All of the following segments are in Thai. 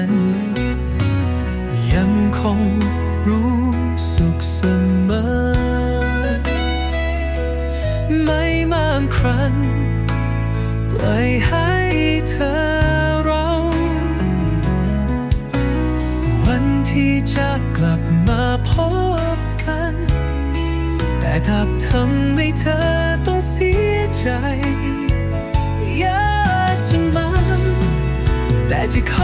ัน ยังคงรู้สุขเสมอ ไม่มางครั้งปล่อยให้เธอร้องวันที่จะกลับมาพบกัน แต่ถ้าทำให้เธอต้องเสียใจ ยากจังมันแต่จะขอ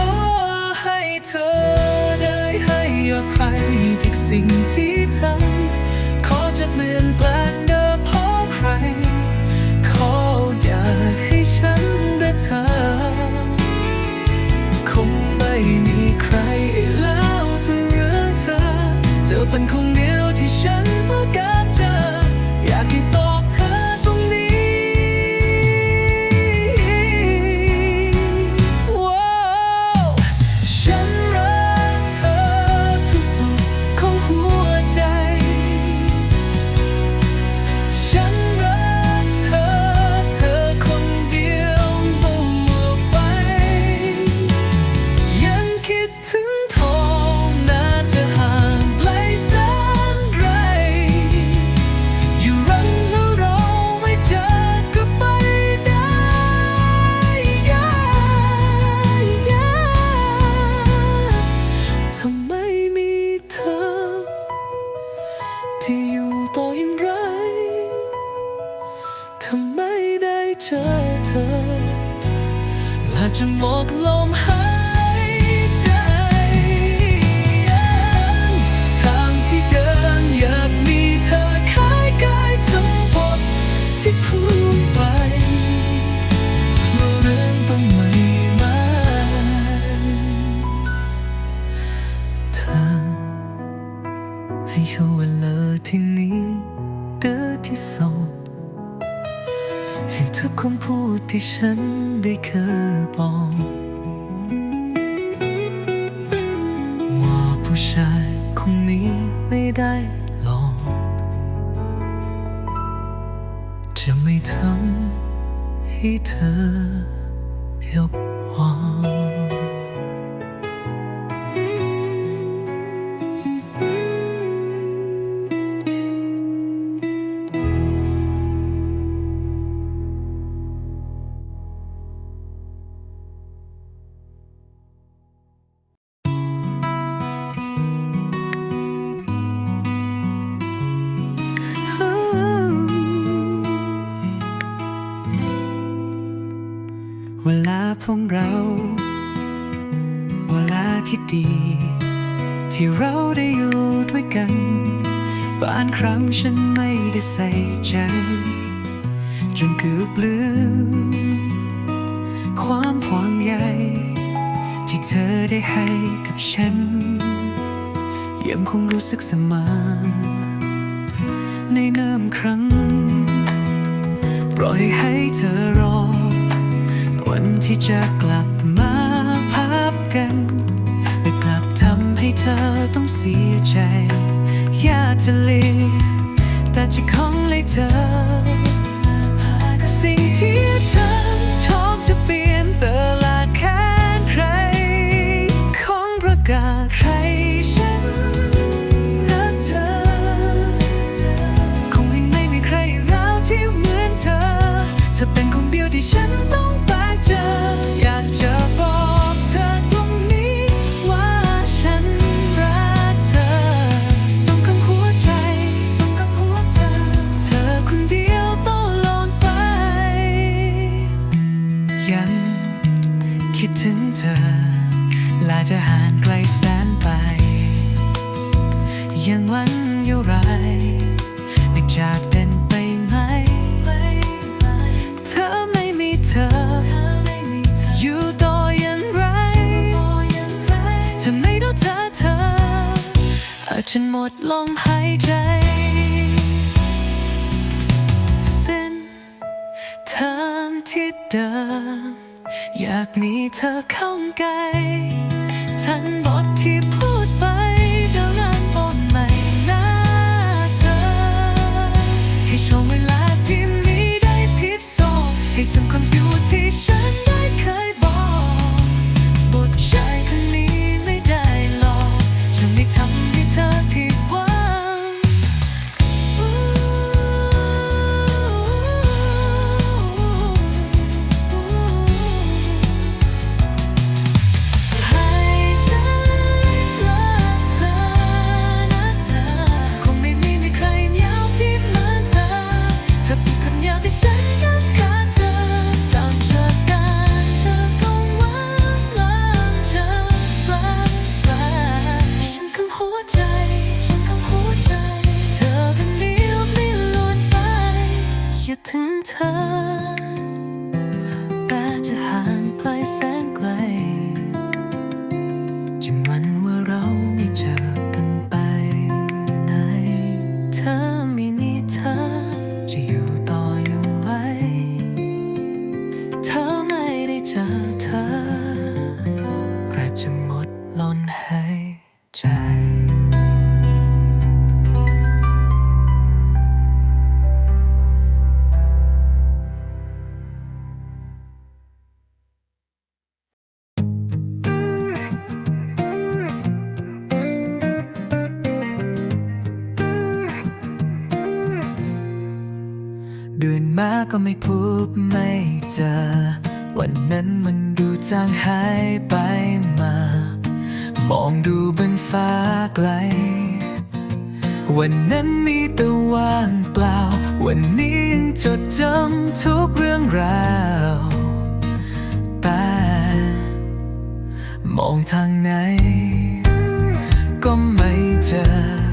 ให้เขาเวลาที่นี้เดือที่สอให้ทุกคำพูดที่ฉันได้เคยบอกว่าผู้ชาย ที่ดี ที่เราได้อยู่ด้วยกันบางครั้งฉันไม่ได้ใส่ใจ จนเกือบลืมความหวังใหญ่ที่เธอได้ให้กับฉัน ยังคงรู้สึกเสมอในเนิ่มครั้ง ปล่อยให้เธอรอ วันที่จะกลับมาพบกัน เธอต้องเสียใจ อยากจะลีแต่จะคงเลยเธอ สิ่งที่เธอชอบจะเปลี่ยน ฉันหมดลมหายใจสิ้นเทอมที่เดิม อยากมีเธอเข้าใกล้ทันบทที่พูดไปแต่ร่างบนใหม่หน้าเธอ ให้ช่วงเวลาที่มีได้พิบโซให้จำความ ก็ไม่พบไม่เจอ วันนั้นมันดูจางหายไปมา มองดูบนฟ้าไกล วันนั้นมีแต่ว่างเปล่า วันนี้ยังจดจำทุกเรื่องราวแต่มองทางไหน ก็ไม่เจอ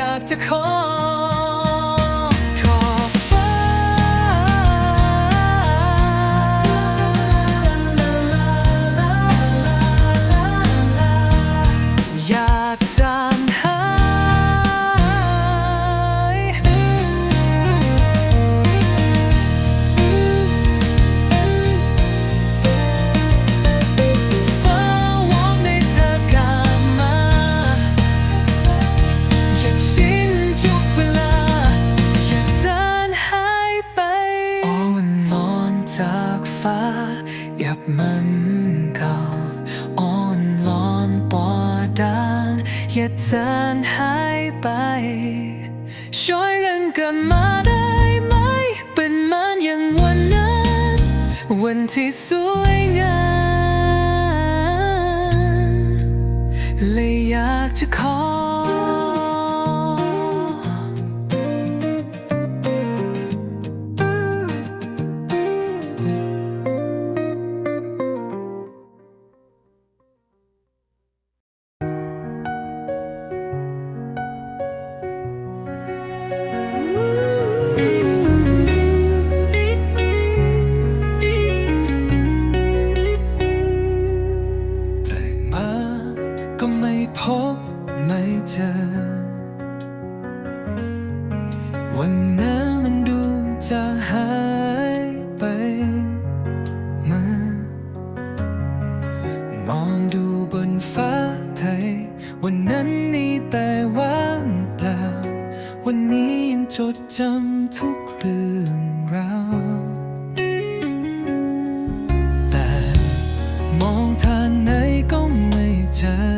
obstacle. จหายไป ช่วยเรื่กลับมาได้ไหม เป็นมันอย่างวันนั้น วันที่สวย time.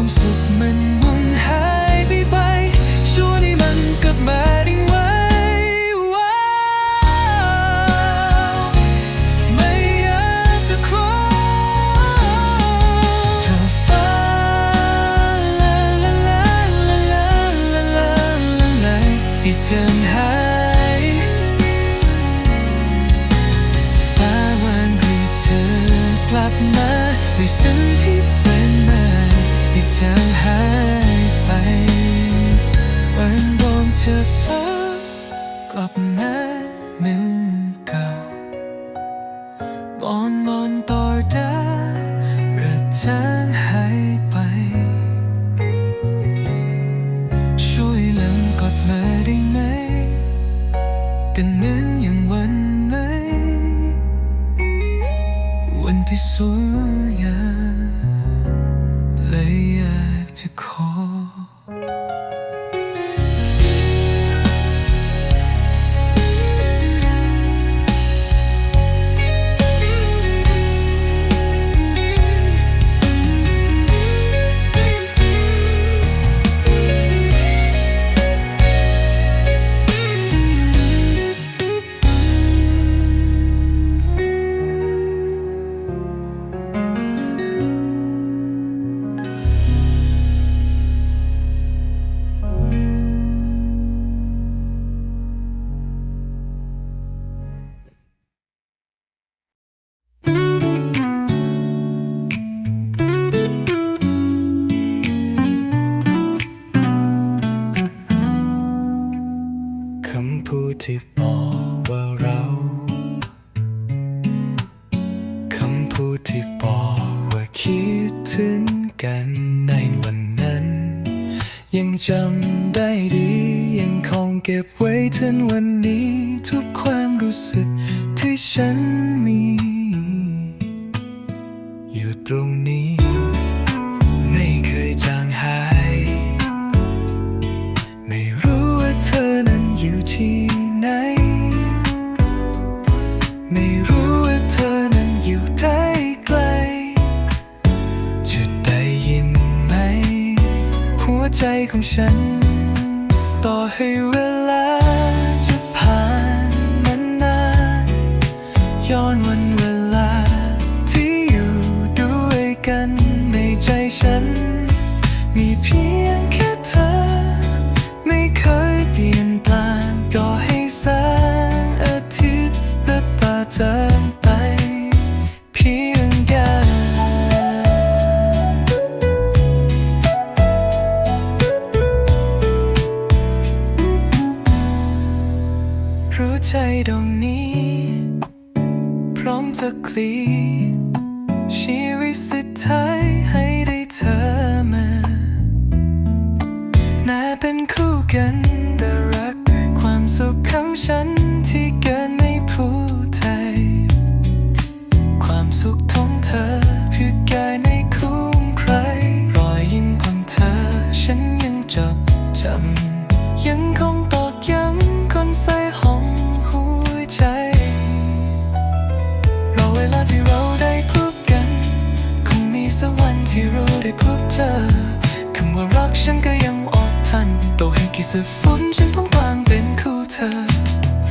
ความสุขมันวนหา soon คำพูดที่บอกว่าเราคำพูดที่บอกว่าคิดถึงกันในวันนั้น ยังจำได้ดี ยังคงเก็บไว้ถึงวันนี้ ทุกความรู้สึกที่ฉันมี มีเพียงแค่เธอ ไม่เคยเปลี่ยนแปลงก็ให้แสงอาทิตย์และป่าจมไป เพียงแค่รู้ใจดวงนี้ พร้อมจะคลี่ สักวันที่เราได้พบเจอคำว่ารักฉันก็ยังออกทันต่อให้กี่สฝนฉันต้องวางเป็นคู่เธอ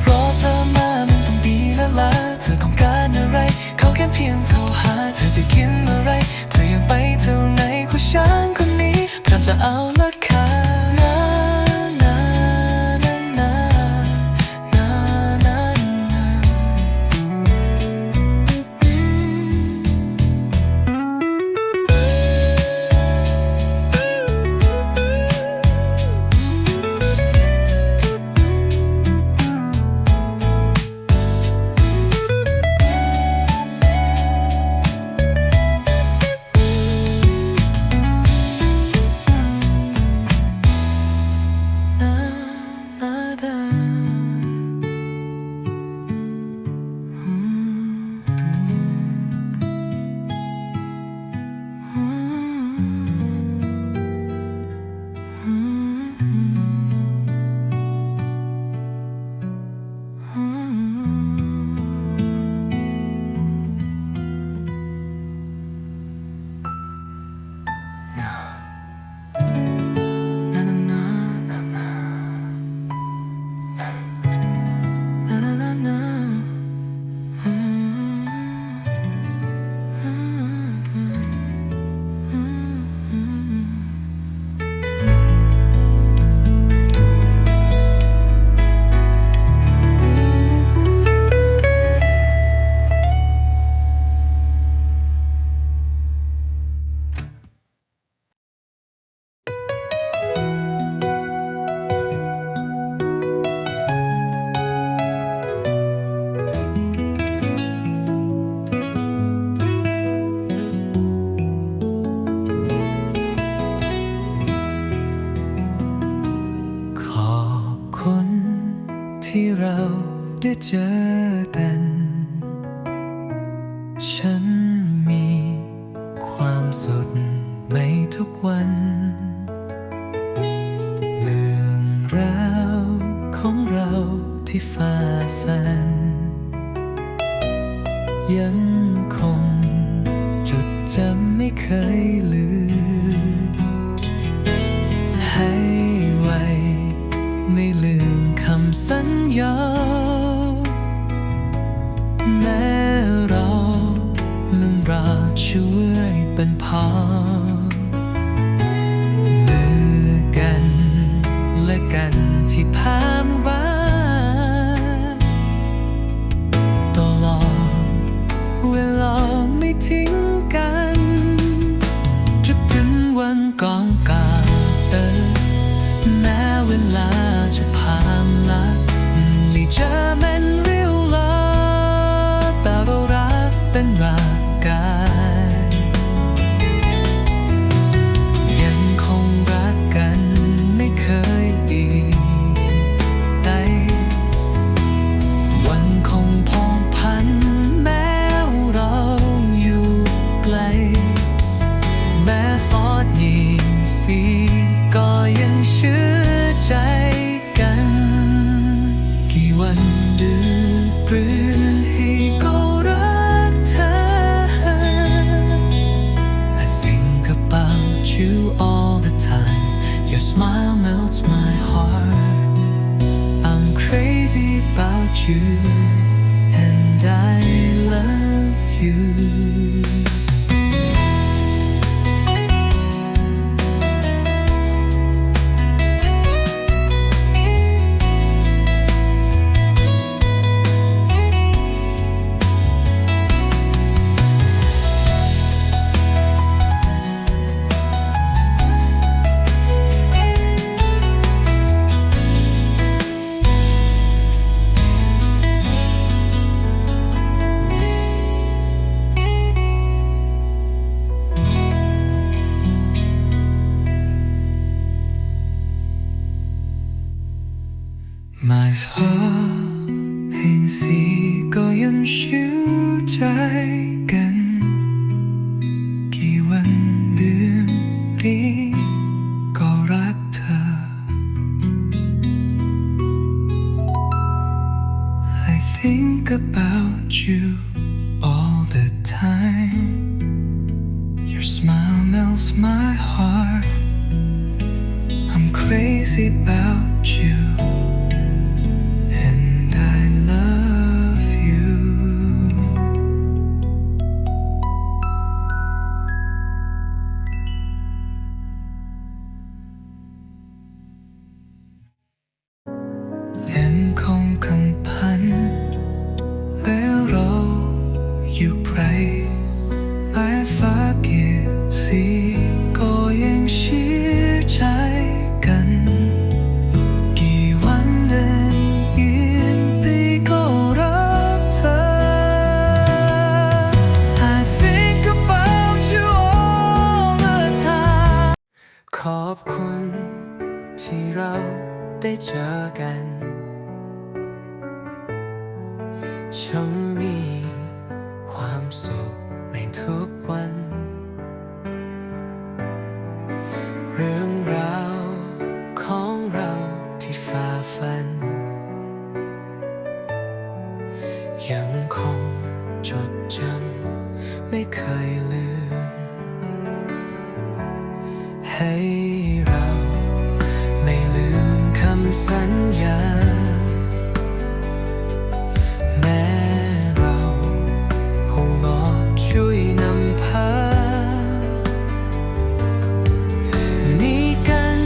รอเธอมามันต้องปีละละเธอต้องการอะไร เขาแค่เพียงโทรหา เธอจะกินอะไร เธออยากไปเท่าไหนผู้ชายคนนี้พร้อมจะเอาละ 怕旁。you. My heart เห็นสีก็ยังชิวใจ ช่วยนำพามีกัน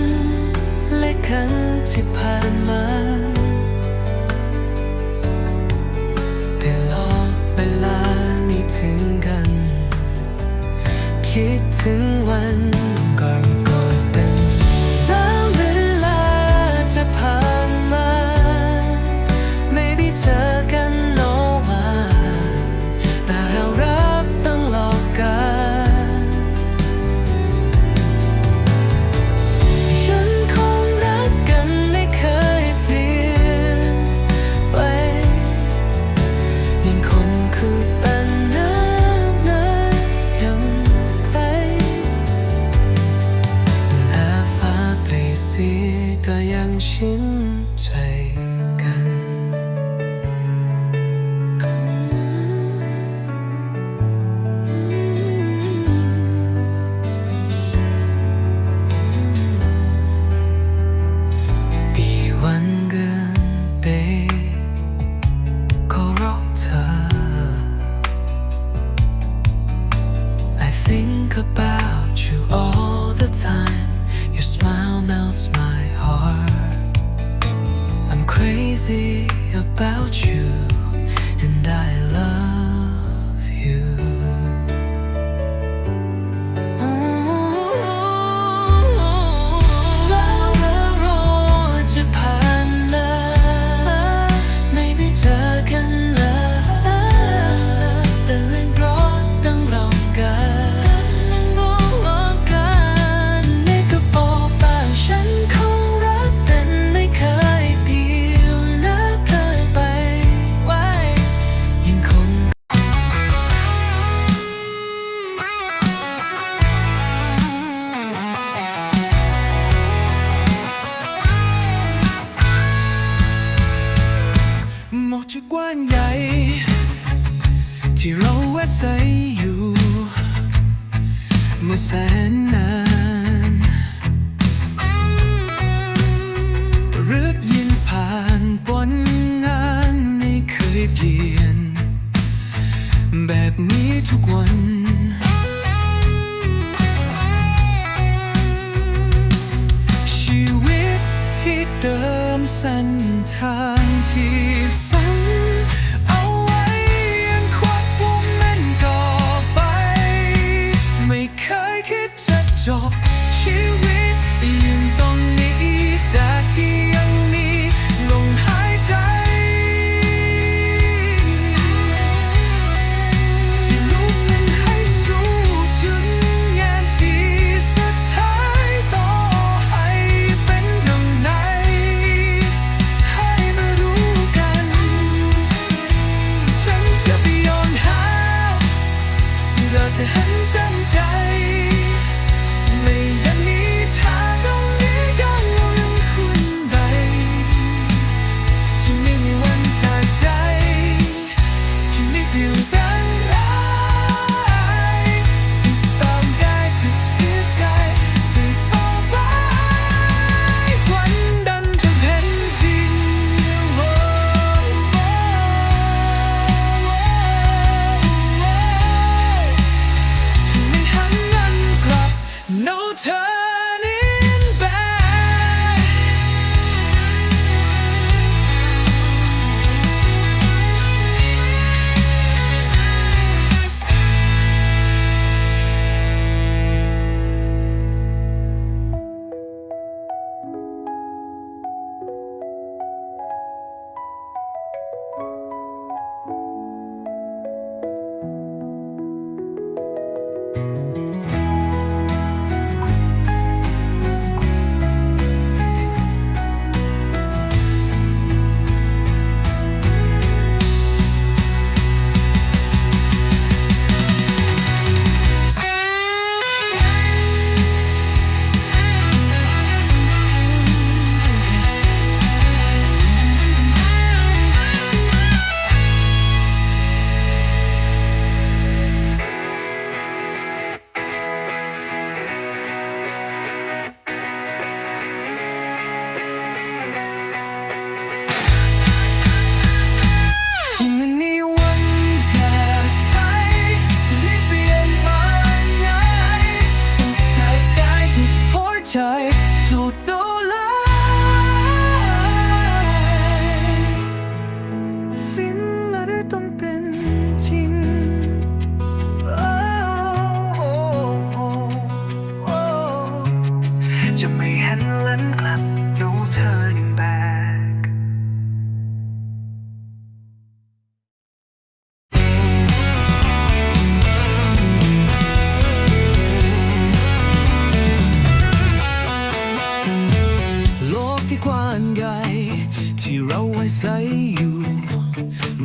และคันที่ผ่านมาแต่รอเวลานี้ถึงกัน คิดถึงวัน ด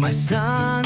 มา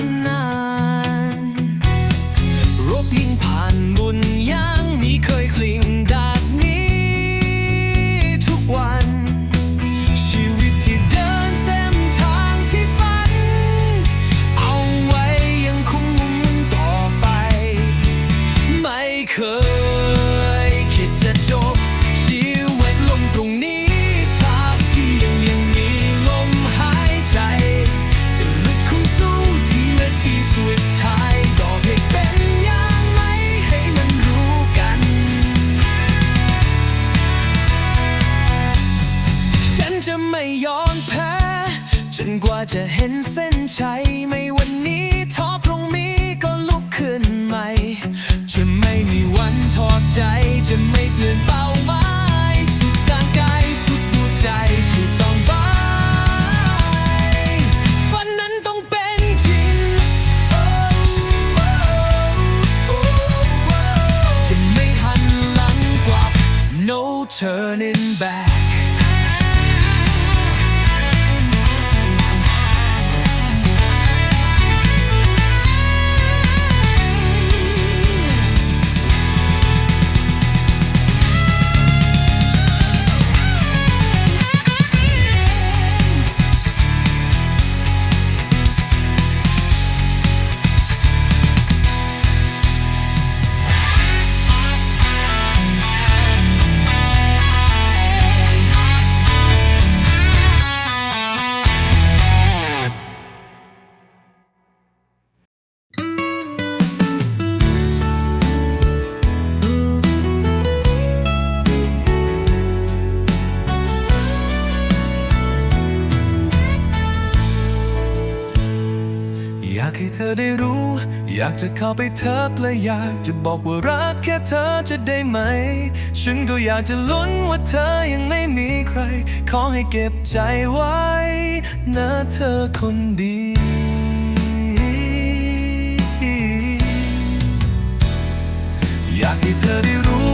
ได้รู้ อยากจะเข้าไปทักและอยากจะบอกว่ารักแค่เธอจะได้ไหม ฉันก็อยากจะลุ้นว่าเธอยังไม่มีใคร ขอให้เก็บใจไว้นะเธอคนดีอยากให้เธอได้รู้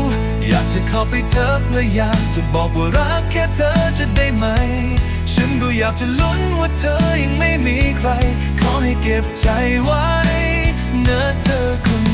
อยากจะเข้าไปเทิบและอยากจะบอกว่ารักแค่เธอจะได้ไหม ฉันก็อยากจะลุ้นว่าเธอยังไม่มีใคร ขอให้เก็บใจไว้นะเธอคน